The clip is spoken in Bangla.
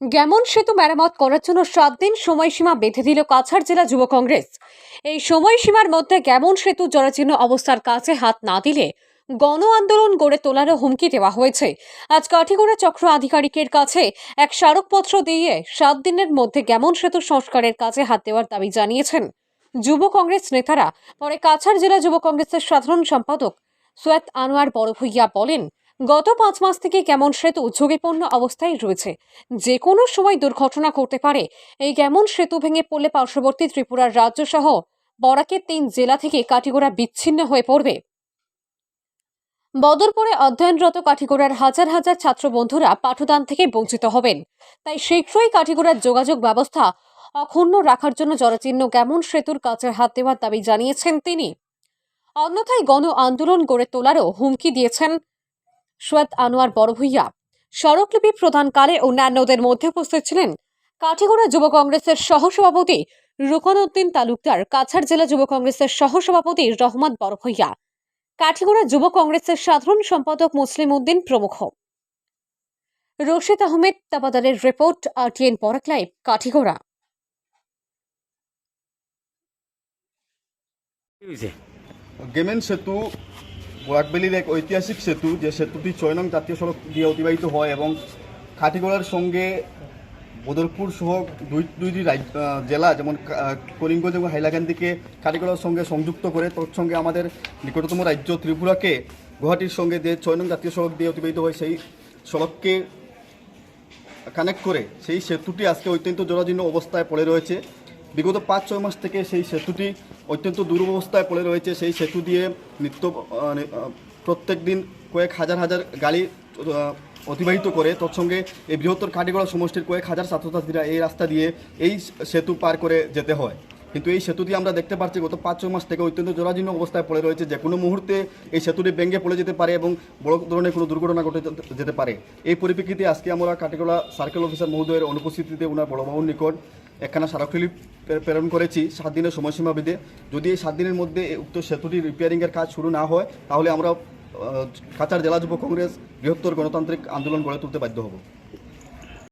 গ্যামন সেতু মেরামত করার জন্য সাত দিন সময়সীমা বেঁধে দিল কাছাড় জেলা যুব কংগ্রেস। এই সময়সীমার মধ্যে গ্যামন সেতু জরাজীর্ণ অবস্থার কাছে হাত না দিলে গণ আন্দোলন গড়ে তোলারও হুমকি দেওয়া হয়েছে। আজ কাঠিগড়া চক্র আধিকারিকের কাছে এক স্মারকপত্র দিয়ে সাত দিনের মধ্যে গ্যামন সেতু সংস্কারের কাজে হাত দেওয়ার দাবি জানিয়েছেন। যুব কংগ্রেস নেতারা পরে কাছাড় জেলা যুব কংগ্রেসের সাধারণ সম্পাদক সৈয়দ আনোয়ার বড়ভূইয়া বলেন গত পাঁচ মাস থেকে কেমন সেতু ঝুঁকিপূর্ণ অবস্থায় রয়েছে? যে কোনো সময় দুর্ঘটনা ঘটতে পারে। এই কেমন সেতু ভেঙে পড়লে পার্শ্ববর্তী ত্রিপুরার রাজ্য সহ বরাকের তিন জেলা থেকে কাঠিগোড়া বিচ্ছিন্ন হয়ে পড়বে। বদরপুরে অধ্যয়নরত কাঠিগোড়ার হাজার হাজার ছাত্র বন্ধুরা পাঠদান থেকে বঞ্চিত হবেন। তাই শীঘ্রই কাঠিগোড়ার যোগাযোগ ব্যবস্থা অক্ষুণ্ণ রাখার জন্য জরাচীর্ণ কেমন সেতুর কাছে হাত দেওয়ার দাবি জানিয়েছেন তিনি। অন্যথায় গণ আন্দোলন গড়ে তোলারও হুমকি দিয়েছেন সৈয়দ আনোয়ার বড় বড়ভূইয়া স্মারকলিপি প্রদানকালে অন্যান্যদের মধ্যে উপস্থিত ছিলেন কাঠিগড়া যুব কংগ্রেসের সহসভাপতি রুকনউদ্দিন তালুকদার, কাছাড় জেলা যুব কংগ্রেসের সহসভাপতি রহমত বড়ভূইয়া কাঠিগড়া যুব কংগ্রেসের সাধারণ সম্পাদক মুসলিম উদ্দিন প্রমুখ। Rashid Ahmed তাবাদারের report, RTN Barak live, Kathigora. গেমেন সেতু বরাকবেলির এক ঐতিহাসিক সেতু, যে সেতুটি ছয় নং জাতীয় সড়ক দিয়ে অতিবাহিত হয় এবং খাটিগড়ার সঙ্গে বদরপুর সহ দুই, দুইটি জেলা যেমন করিমগঞ্জ এবং হাইলাকান্দিকে খাটিগড়ার সঙ্গে সংযুক্ত করে, তৎসঙ্গে আমাদের নিকটতম রাজ্য ত্রিপুরাকে গুয়াহাটির সঙ্গে যে ছয় নং জাতীয় সড়ক দিয়ে অতিবাহিত হয়, সেই সড়ককে কানেক্ট করে, সেই সেতুটি আজকে অত্যন্ত জরাজীর্ণ অবস্থায় পড়ে রয়েছে। বিগত পাঁচ, ছয় মাস থেকে সেই সেতুটি অত্যন্ত দুরবস্থায় পড়ে রয়েছে। সেই সেতু দিয়ে নিত্য প্রত্যেক দিন কয়েক হাজার হাজার গাড়ি অতিবাহিত করে। তৎসঙ্গে এই বৃহত্তর কাটিগড়া সমষ্টির কয়েক হাজার ছাত্রছাত্রীরা এই রাস্তা দিয়ে এই সেতু পার করে যেতে হয়। কিন্তু এই সেতুটি আমরা দেখতে পাচ্ছি, গত পাঁচ, ছয় মাস থেকে অত্যন্ত জরাজীর্ণ অবস্থায় পড়ে রয়েছে। যে কোনো মুহূর্তে এই সেতুটি ভেঙে পড়ে যেতে পারে এবং বড় ধরনের কোনো দুর্ঘটনা ঘটে যেতে- যেতে পারে। এই পরিপ্রেক্ষিতে আজকে আমরা কাটিগড়া সার্কেল অফিসার মহোদয়ের অনুপস্থিতিতে ওনার বড়বাবুর নিকট একখানা স্মারকলিপি প্রে- প্রেরণ করেছি সাত দিনের সময়সীমা বেঁধে। যদি এই সাত দিনের মধ্যে উক্ত সেতুটি রিপেয়ারিংয়ের কাজ শুরু না হয়, তাহলে আমরা কাছাড় জেলা যুব কংগ্রেস বৃহত্তর গণতান্ত্রিক আন্দোলন গড়ে তুলতে বাধ্য হব।